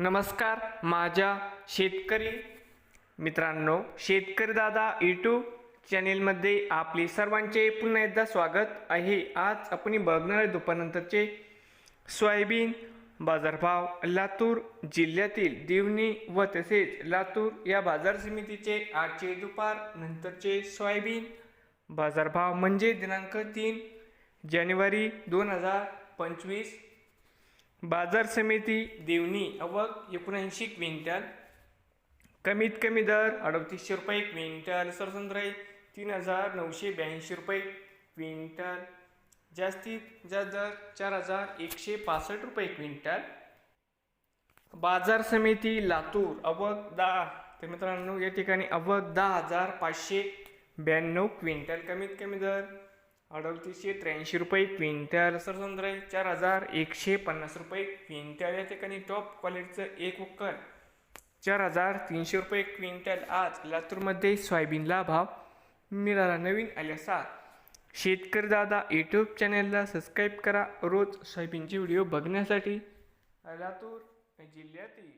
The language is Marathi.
नमस्कार माझ्या शेतकरी मित्रांनो शेतकरी दादा यूट्यूब चॅनेलमध्ये आपले सर्वांचे पुन्हा एकदा स्वागत आहे. आज आपण बघणार आहे दुपारनंतरचे सोयाबीन बाजारभाव लातूर जिल्ह्यातील दिवणी व तसेच लातूर या बाजार समितीचे आजचे दुपार नंतरचे सोयाबीन बाजारभाव म्हणजे दिनांक तीन जानेवारी दोन हजार पंचवीस बाजार समिती देवणी अवघ एकोणऐंशी क्विंटल. कमीत कमी दर अडतीसशे रुपये क्विंटल. सरसंद्राई तीन हजार नऊशे ब्याऐंशी रुपये क्विंटल. जास्तीत जास्त दर चार हजार एकशे पासष्ट रुपये क्विंटल. बाजार समिती लातूर अवघ दहा. तर मित्रांनो या ठिकाणी अवघ दहा हजार पाचशे ब्याण्णव क्विंटल. कमीत कमी दर अडतीसशे त्र्याऐंशी रुपये क्विंटल. सरसंद्राई चार हजार एकशे पन्नास रुपये क्विंटल. या ठिकाणी टॉप क्वालिटीचं एक उक्कल चार हजार तीनशे रुपये क्विंटल. आज लातूरमध्ये सोयाबीनला भाव मिळाला. नवीन आल्याचा शेतकरी दादा यूट्यूब चॅनलला सबस्क्राईब करा. रोज सोयाबीनचे व्हिडिओ बघण्यासाठी. लातूर जिल्ह्यातील